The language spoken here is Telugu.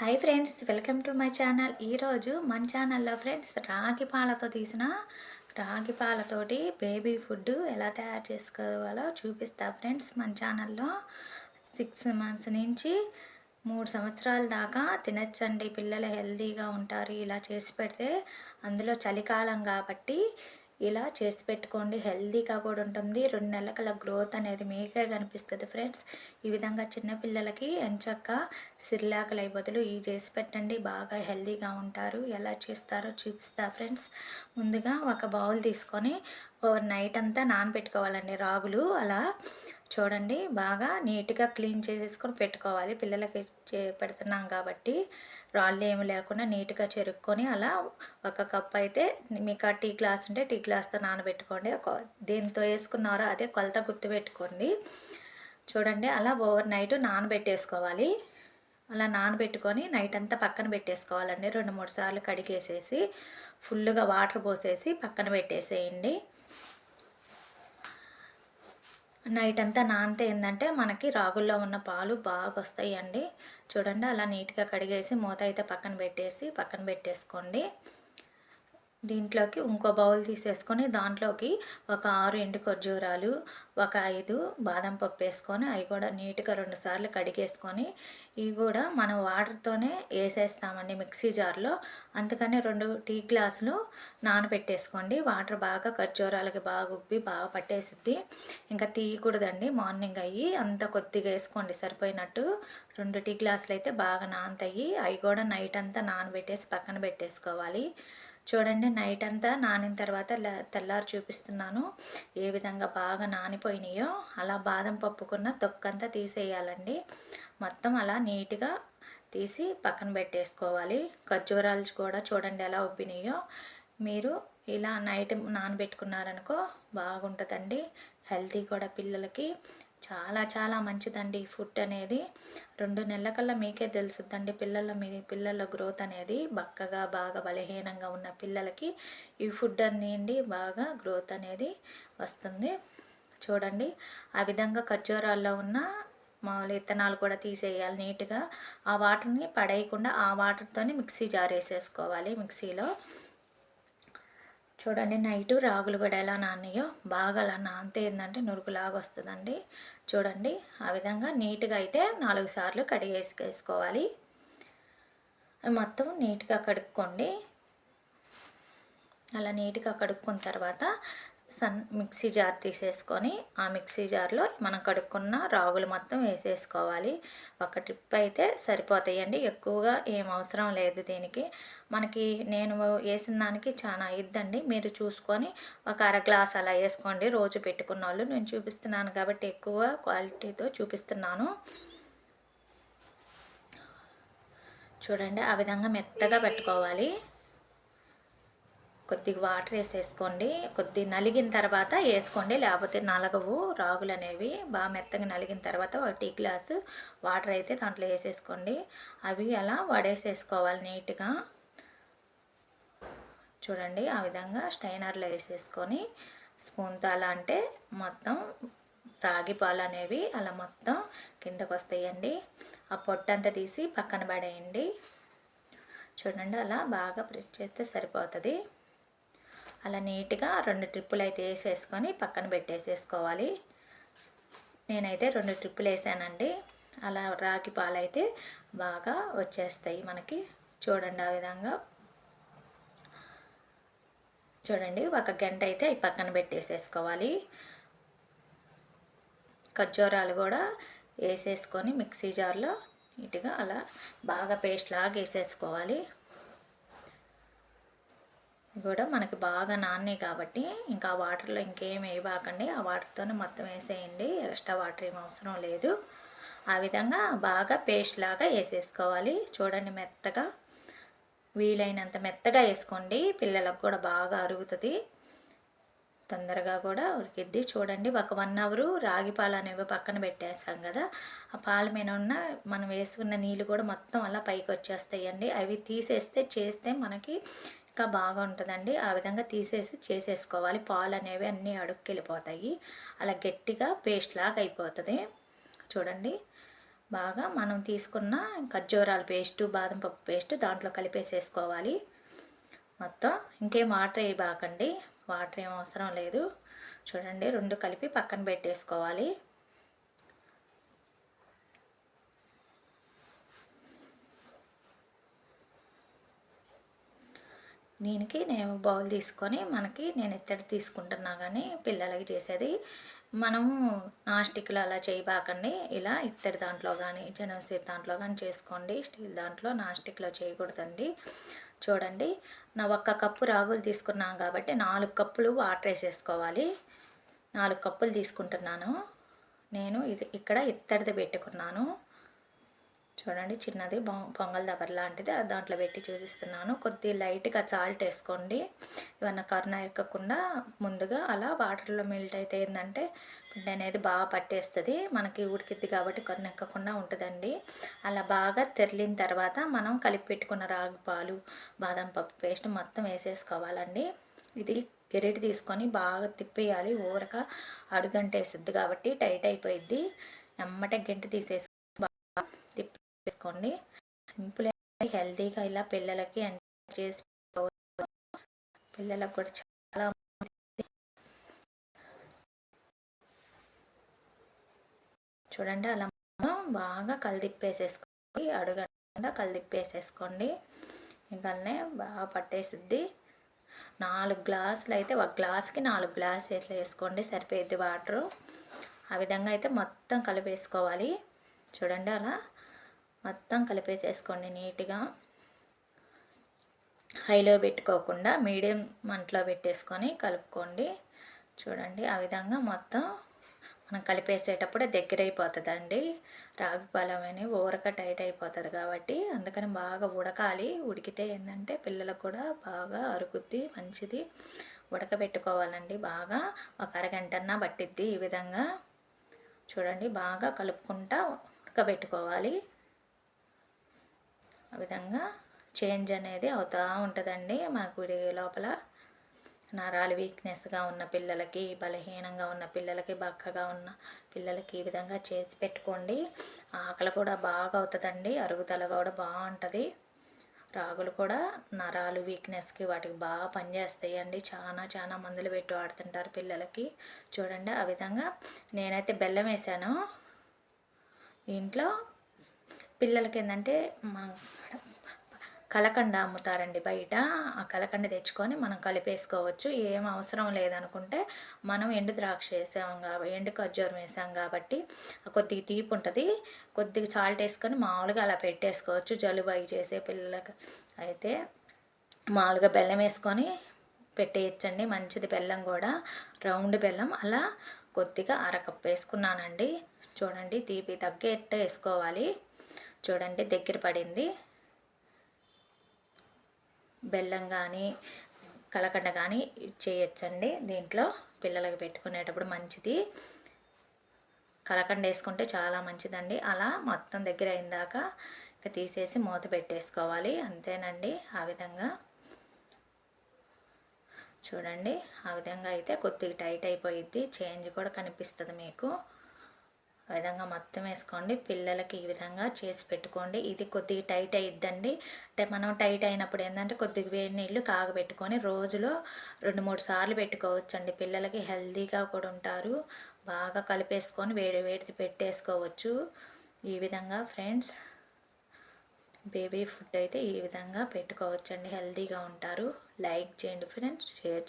Hi friends welcome to my channel ఈరోజు మన ఛానల్లో ఫ్రెండ్స్ రాగి పాలతో తీసిన రాగి పాలతోటి బేబీ ఫుడ్ ఎలా తయారు చేసుకోవాలో చూపిస్తా ఫ్రెండ్స్ మన ఛానల్లో సిక్స్ మంత్స్ నుంచి మూడు సంవత్సరాల దాకా తినచ్చండి. పిల్లలు హెల్తీగా ఉంటారు. ఇలా చేసి పెడితే అందులో చలికాలం కాబట్టి ఇలా చేసి పెట్టుకోండి. హెల్దీగా కూడా ఉంటుంది. రెండు నెలల గ్రోత్ అనేది మీకే కనిపిస్తుంది ఫ్రెండ్స్. ఈ విధంగా చిన్నపిల్లలకి ఎంచక్క సిరిలాకలై బదులు ఈ చేసి పెట్టండి. బాగా హెల్దీగా ఉంటారు. ఎలా చేస్తారో చూపిస్తా ఫ్రెండ్స్. ముందుగా ఒక బౌల్ తీసుకొని ఓవర్ నైట్ అంతా నానబెట్టుకోవాలండి రాగులు. అలా చూడండి బాగా నీట్గా క్లీన్ చేసేసుకొని పెట్టుకోవాలి. పిల్లలకి చే పెడుతున్నాం కాబట్టి రాళ్ళు ఏమి లేకుండా నీట్గా చెరుక్కొని అలా ఒక కప్ అయితే మీకు ఆ టీ గ్లాస్ ఉంటే టీ గ్లాస్తో నానబెట్టుకోండి. దేంతో వేసుకున్నారో అదే కొలత గుర్తుపెట్టుకోండి చూడండి అలా ఓవర్ నైట్ నానబెట్టేసుకోవాలి. అలా నానబెట్టుకొని నైట్ అంతా పక్కన పెట్టేసుకోవాలండి. రెండు మూడు సార్లు కడిగేసేసి ఫుల్గా వాటర్ పోసేసి పక్కన పెట్టేసేయండి. నైట్ అంతా నానితే ఏంటంటే మనకి రాగుల్లో ఉన్న పాలు బాగా వస్తాయండి చూడండి అలా నీట్గా కడిగేసి మూత అయితే పక్కన పెట్టేసి పక్కన పెట్టేసుకోండి. దీంట్లోకి ఇంకో బౌల్ తీసేసుకొని దాంట్లోకి ఒక ఆరు ఎండు ఖర్జూరాలు ఒక ఐదు బాదం పప్పు వేసుకొని అవి కూడా నీట్గా రెండు సార్లు కడిగేసుకొని ఇవి కూడా మనం వాటర్తోనే వేసేస్తామండి మిక్సీ జార్లో. అందుకని రెండు టీ గ్లాసులు నానబెట్టేసుకోండి. వాటర్ బాగా ఖర్జూరాలకి బాగా ఉబ్బి బాగా పట్టేసిద్ది. ఇంకా తీయకూడదండి. మార్నింగ్ అయ్యి అంత కొద్దిగా వేసుకోండి. సరిపోయినట్టు రెండు టీ గ్లాసులు అయితే బాగా నానతాయి. అవి కూడా నైట్ అంతా నానబెట్టేసి పక్కన పెట్టేసుకోవాలి. చూడండి నైట్ అంతా నానిన తర్వాత తెల్లారి చూపిస్తున్నాను. ఏ విధంగా బాగా నానిపోయినాయో అలా బాదం పప్పుకున్న తొక్కంతా తీసేయాలండి. మొత్తం అలా నీట్గా తీసి పక్కన పెట్టేసుకోవాలి. ఖర్జూరాలు కూడా చూడండి ఎలా ఉబ్బినాయో. మీరు ఇలా నైట్ నానబెట్టుకున్నారనుకో బాగుంటుందండి. హెల్తీ కూడా పిల్లలకి. చాలా చాలా మంచిదండి ఫుడ్ అనేది. రెండు నెలల కల్లా మీకే తెలుసుద్దండి పిల్లల మీ పిల్లల గ్రోత్ అనేది. బక్కగా బాగా బలహీనంగా ఉన్న పిల్లలకి ఈ ఫుడ్ అనేది బాగా గ్రోత్ అనేది వస్తుంది. చూడండి ఆ విధంగా ఖర్జూరాల్లో ఉన్న మామూలు విత్తనాలు కూడా తీసేయాలి నీట్గా. ఆ వాటర్ని పడేయకుండా ఆ వాటర్తోనే మిక్సీ జార్ వేసేసుకోవాలి మిక్సీలో. చూడండి నైట్ రాగులు కూడా ఎలా నాన్నయో బాగా అలా నానితే ఏంటంటే నురుగులాగా వస్తుందండి. చూడండి ఆ విధంగా నీట్గా అయితే నాలుగు సార్లు కడిగేసి వేసుకోవాలి. మొత్తం నీట్గా కడుక్కోండి. అలా నీట్గా కడుక్కున్న తర్వాత సన్ మిక్సీ జార్ తీసేసుకొని ఆ మిక్సీ జార్లో మనం కడుక్కున్న రాగులు మొత్తం వేసేసుకోవాలి. ఒక ట్రిప్ అయితే సరిపోతాయండి. ఎక్కువగా ఏం అవసరం లేదు దీనికి. మనకి నేను వేసిన దానికి చాలా ఇద్దండి. మీరు చూసుకొని ఒక అర గ్లాస్ అలా వేసుకోండి. రోజు పెట్టుకున్న వాళ్ళు నేను చూపిస్తున్నాను కాబట్టి ఎక్కువ క్వాలిటీతో చూపిస్తున్నాను. చూడండి ఆ విధంగా మెత్తగా పెట్టుకోవాలి. కొద్దిగా వాటర్ వేసేసుకోండి. కొద్ది నలిగిన తర్వాత వేసుకోండి. లేకపోతే నలగవు. రాగులు అనేవి బాగా మెత్తగా నలిగిన తర్వాత ఒక టీ గ్లాసు వాటర్ అయితే దాంట్లో వేసేసుకోండి. అవి అలా వడేసేసుకోవాలి నీట్గా. చూడండి ఆ విధంగా స్టైనర్లో వేసేసుకొని స్పూన్తో అలా అంటే మొత్తం రాగి పాలు అనేవి అలా మొత్తం కిందకు వస్తాయండి. ఆ పొట్టంతా తీసి పక్కన పడేయండి. చూడండి అలా బాగా ప్రెస్ చేస్తే సరిపోతుంది. అలా నీట్గా రెండు ట్రిప్పులు అయితే వేసేసుకొని పక్కన పెట్టేసేసుకోవాలి. నేనైతే రెండు ట్రిప్పులు వేసానండి. అలా రాగి పాలు అయితే బాగా వచ్చేస్తాయి మనకి. చూడండి ఆ విధంగా. చూడండి ఒక గంట అయితే ఈ పక్కన పెట్టేసేసుకోవాలి. ఖర్జూరాలు కూడా వేసేసుకొని మిక్సీ జార్లో నీట్గా అలా బాగా పేస్ట్ లాగా వేసేసుకోవాలి కూడా మనకి బాగా నాన్నే కాబట్టి ఇంకా వాటర్లో ఇంకేం వేయబాకండి. ఆ వాటర్తోనే మొత్తం వేసేయండి. ఎక్స్ట్రా వాటర్ ఏం అవసరం లేదు. ఆ విధంగా బాగా పేస్ట్ లాగా వేసేసుకోవాలి. చూడండి మెత్తగా. వీలైనంత మెత్తగా వేసుకోండి. పిల్లలకు కూడా బాగా అరుగుతుంది. తొందరగా కూడా ఉరికిద్ది చూడండి ఒక వన్ అవరు రాగి పాలు అనేవి పక్కన పెట్టేసాం కదా. ఆ పాల మీద ఉన్న మనం వేసుకున్న నీళ్ళు కూడా మొత్తం అలా పైకి వచ్చేస్తాయండి. అవి తీసేస్తే చేస్తే మనకి ఇంకా బాగా ఉంటుందండి. ఆ విధంగా తీసేసి చేసేసుకోవాలి. పాలు అనేవి అన్నీ అడుక్కెళ్ళిపోతాయి. అలా గట్టిగా పేస్ట్ లాగా అయిపోతుంది చూడండి. బాగా మనం తీసుకున్న ఖర్జూరాల పేస్టు బాదం పప్పు పేస్ట్ దాంట్లో కలిపేసేసుకోవాలి. మొత్తం ఇంకేం వాటర్ వేయబాకండి. వాటర్ ఏం అవసరం లేదు. చూడండి. రెండు కలిపి పక్కన పెట్టేసుకోవాలి. దీనికి నేను బౌల్ తీసుకొని మనకి నేను ఎత్తడి తీసుకుంటున్నా కానీ పిల్లలకి చేసేది. మనము నాస్టిక్లో అలా చేయబాకండి. ఇలా ఇత్తడి దాంట్లో కానీ జనవసీ దాంట్లో కానీ చేసుకోండి. స్టీల్ దాంట్లో నాస్టిక్లో చేయకూడదండి. చూడండి. నా ఒక్క కప్పు రాగులు తీసుకున్నాం కాబట్టి నాలుగు కప్పులు వాటర్ వేసేసుకోవాలి. నాలుగు కప్పులు తీసుకుంటున్నాను. నేను ఇది ఇక్కడ ఇత్తడిది పెట్టుకున్నాను. చూడండి చిన్నది పొంగల్ దబర్ లాంటిది దాంట్లో పెట్టి చూపిస్తున్నాను. కొద్ది లైట్గా చాల్ట్ వేసుకోండి. ఇవన్నీ కరుణ ఎక్కకుండా ముందుగా అలా వాటర్లో మెల్ట్ అయితే ఏంటంటే పిండి అనేది బాగా పట్టేస్తుంది. మనకి ఉడికిద్ది కాబట్టి కరుణ ఎక్కకుండా ఉంటుందండి. అలా బాగా తెరిలిన తర్వాత మనం కలిపి పెట్టుకున్న రాగి పాలు బాదం పప్పు పేస్ట్ మొత్తం వేసేసుకోవాలండి. ఇది గెరిటి తీసుకొని బాగా తిప్పేయాలి. ఊరక అడుగంటేసిద్ది కాబట్టి టైట్ అయిపోయిద్ది. ఎమ్మటే గెంటి తీసేసి చేసుకోండి. సింపుల్ హెల్తీగా ఇలా పిల్లలకి చేసి పిల్లలకు కూడా చాలా చూడండి అలా బాగా కలిదిప్పేసేసుకోండి. అడుగకుండా కలిదిప్పేసేసుకోండి. ఇంకనే బాగా పట్టేసిద్ది. నాలుగు గ్లాసులు అయితే ఒక గ్లాస్కి నాలుగు గ్లాస్ వేసుకోండి సరిపోయిద్ది వాటరు. ఆ విధంగా అయితే మొత్తం కలిపేసుకోవాలి. చూడండి అలా మొత్తం కలిపేసేసుకోండి నీట్గా. హైలో పెట్టుకోకుండా మీడియం మంటలో పెట్టేసుకొని కలుపుకోండి. చూడండి ఆ విధంగా మొత్తం మనం కలిపేసేటప్పుడు దగ్గర అయిపోతుందండి. రాగి పాలం అని ఊరక టైట్ అయిపోతుంది కాబట్టి అందుకని బాగా ఉడకాలి. ఉడికితే ఏంటంటే పిల్లలకు కూడా బాగా అరుగుద్ది మంచిది. ఉడకబెట్టుకోవాలండి బాగా. ఒక అరగంటన్నా పట్టిద్ది ఈ విధంగా. చూడండి బాగా కలుపుకుంటా ఉడకబెట్టుకోవాలి. ఆ విధంగా చేంజ్ అనేది అవుతూ ఉంటుందండి మనకు లోపల. నరాలు వీక్నెస్గా ఉన్న పిల్లలకి బలహీనంగా ఉన్న పిల్లలకి బక్కగా ఉన్న పిల్లలకి ఈ విధంగా చేసి పెట్టుకోండి. ఆకలి కూడా బాగా అవుతుందండి అరుగుదల కూడా బాగుంటుంది. రాగులు కూడా నరాలు వీక్నెస్కి వాటికి బాగా పనిచేస్తాయండి. చాలా చాలా మందులు పెట్టి వాడుతుంటారు పిల్లలకి. చూడండి ఆ విధంగా నేనైతే బెల్లం వేసాను. ఇంట్లో పిల్లలకి ఏంటంటే కలకండ అమ్ముతారండి బయట. ఆ కలకండ తెచ్చుకొని మనం కలిపేసుకోవచ్చు. ఏం అవసరం లేదనుకుంటే మనం ఎండు ద్రాక్ష వేసాం కాబట్టి ఎండు ఖర్జూరం వేసాం కాబట్టి కొద్దిగా తీపి ఉంటుంది. కొద్దిగా చాల్ట్ వేసుకొని మామూలుగా అలా పెట్టేసుకోవచ్చు. జలుబు అవి చేసే పిల్లలకి అయితే మామూలుగా బెల్లం వేసుకొని పెట్టేయచ్చండి. మంచిది బెల్లం కూడా. రౌండ్ బెల్లం. అలా కొద్దిగా అరకప్పు వేసుకున్నానండి. చూడండి తీపి తగ్గేట్టు వేసుకోవాలి. చూడండి దగ్గర పడింది. బెల్లం కానీ కలకండ కానీ చేయొచ్చండి దీంట్లో. పిల్లలకి పెట్టుకునేటప్పుడు మంచిది. కలకండ వేసుకుంటే చాలా మంచిదండి. అలా మొత్తం దగ్గర అయిందాక ఇక తీసేసి మూత పెట్టేసుకోవాలి. అంతేనండి. ఆ విధంగా చూడండి. ఆ విధంగా అయితే కొద్దిగా టైట్ అయిపోయిద్ది. చేంజ్ కూడా కనిపిస్తుంది మీకు. ఆ విధంగా మొత్తం వేసుకోండి. పిల్లలకి ఈ విధంగా చేసి పెట్టుకోండి. ఇది కొద్దిగా టైట్ అయిద్దండి. అంటే మనం టైట్ అయినప్పుడు ఏంటంటే కొద్దిగా వేడి నీళ్ళు కాగబెట్టుకొని రోజులో రెండు మూడు సార్లు పెట్టుకోవచ్చండి. పిల్లలకి హెల్తీగా కూడా ఉంటారు. బాగా కలిపేసుకొని వేడి వేడి పెట్టేసుకోవచ్చు. ఈ విధంగా ఫ్రెండ్స్ బేబీ ఫుడ్ అయితే ఈ విధంగా పెట్టుకోవచ్చండి. హెల్తీగా ఉంటారు. లైక్ చేయండి ఫ్రెండ్స్. షేర్